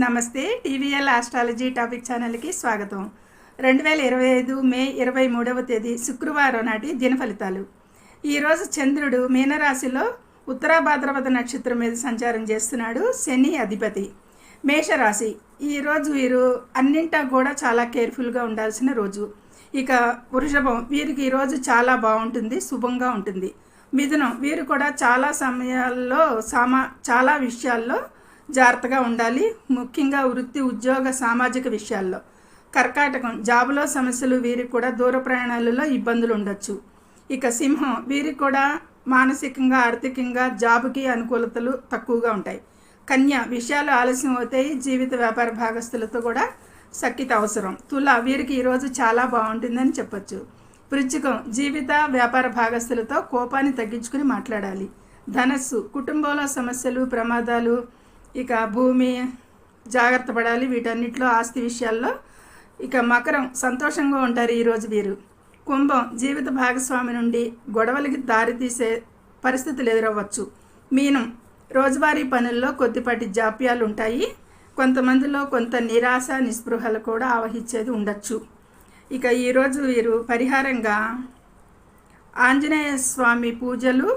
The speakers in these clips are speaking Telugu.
నమస్తే టీవీఎల్ ఆస్ట్రాలజీ టాపిక్ ఛానల్కి స్వాగతం. రెండు వేల ఇరవై ఐదు మే ఇరవై మూడవ తేదీ శుక్రవారం నాటి దిన ఫలితాలు. ఈరోజు చంద్రుడు మీనరాశిలో ఉత్తరాభాద్రపద నక్షత్రం మీద సంచారం చేస్తున్నాడు శని అధిపతి. మేషరాశి. ఈరోజు వీరు అన్నింటా కూడా చాలా కేర్ఫుల్గా ఉండాల్సిన రోజు. ఇక వృషభం వీరికి ఈరోజు చాలా బాగుంటుంది శుభంగా ఉంటుంది. మిథునం వీరు కూడా చాలా సమయాల్లో సామా చాలా విషయాల్లో జాగ్రత్తగా ఉండాలి. ముఖ్యంగా వృత్తి ఉద్యోగ సామాజిక విషయాల్లో. కర్కాటకం జాబులో సమస్యలు వీరికి కూడా దూర ప్రయాణాలలో ఇబ్బందులు ఉండొచ్చు. ఇక సింహం వీరికి కూడా మానసికంగా ఆర్థికంగా జాబుకి అనుకూలతలు తక్కువగా ఉంటాయి. కన్య విషయాలు ఆలస్యం అవుతాయి. జీవిత వ్యాపార భాగస్తులతో కూడా సఖ్యత అవసరం. తుల వీరికి ఈరోజు చాలా బాగుంటుందని చెప్పొచ్చు. వృచ్చికం జీవిత వ్యాపార భాగస్తులతో కోపాన్ని తగ్గించుకుని మాట్లాడాలి. ధనస్సు కుటుంబంలో సమస్యలు ప్రమాదాలు ఇక భూమి జాగ్రత్త పడాలి. వీటన్నిటిలో ఆస్తి విషయాల్లో ఇక మకరం సంతోషంగా ఉంటారు ఈరోజు వీరు. కుంభం జీవిత భాగస్వామి నుండి గొడవలకి దారితీసే పరిస్థితులు ఎదురవ్వచ్చు. మీనం రోజువారీ పనుల్లో కొద్దిపాటి జాప్యాలు ఉంటాయి. కొంతమందిలో కొంత నిరాశ నిస్పృహలు కూడా ఆవహించేది ఉండొచ్చు. ఇక ఈరోజు వీరు పరిహారంగా ఆంజనేయ స్వామి పూజలు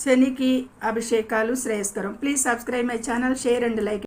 శనికి అభిషేకాలు శ్రేయస్కరం. Please subscribe my channel share and like